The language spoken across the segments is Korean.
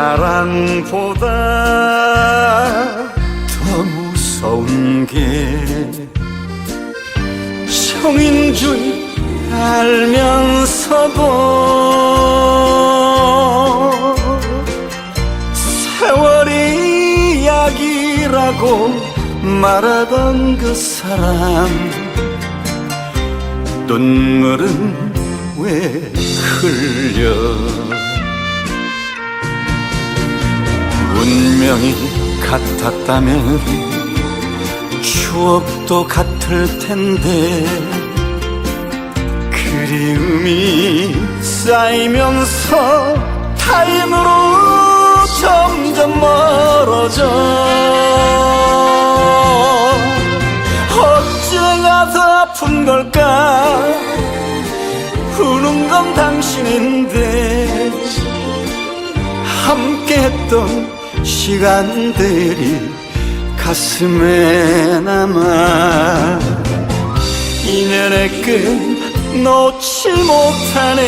사랑보다 더 무서운 게 형인 줄 알면서도 세월이 약이라고 말하던 그 사람. 눈물은 왜 흘려 운명이 같았다면 추억도 같을 텐데 그리움이 쌓이면서 타임으로 점점 멀어져 어째가 더 아픈 걸까? 우는 건 당신인데 함께 했던 시간들이 가슴에 남아 인연의 끈 놓지 못하네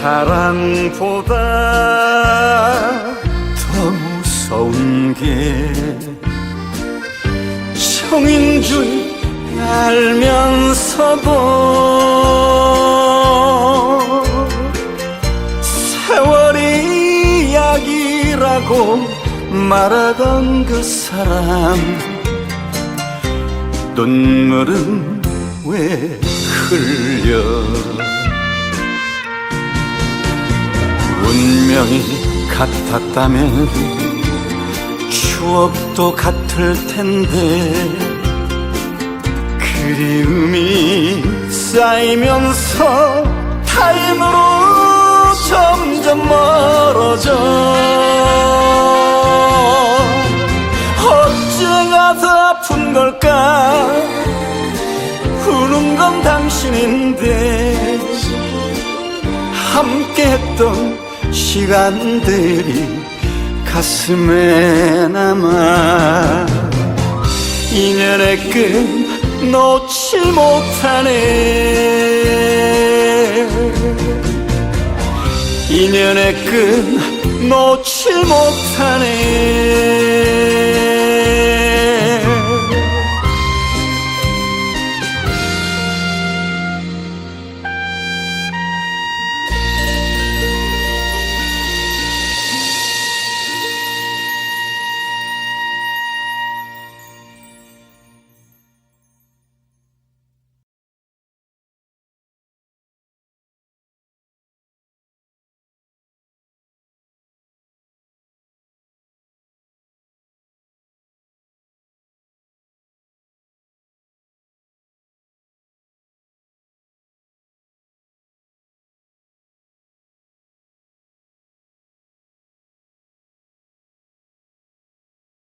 사랑보다 더 무서운 게 형인 줄 알면서도 세월이 약이라고 말하던 그 사람. 눈물은 왜 흘려 운명이 같았다면 추억도 같을 텐데 그리움이 쌓이면서 타임으로 점점 멀어져 어째가 더 아픈 걸까? 우는 건 당신인데 함께 했던 시간들이 가슴에 남아 인연의 끈 놓지 못하네. 인연의 끈 놓지 못하네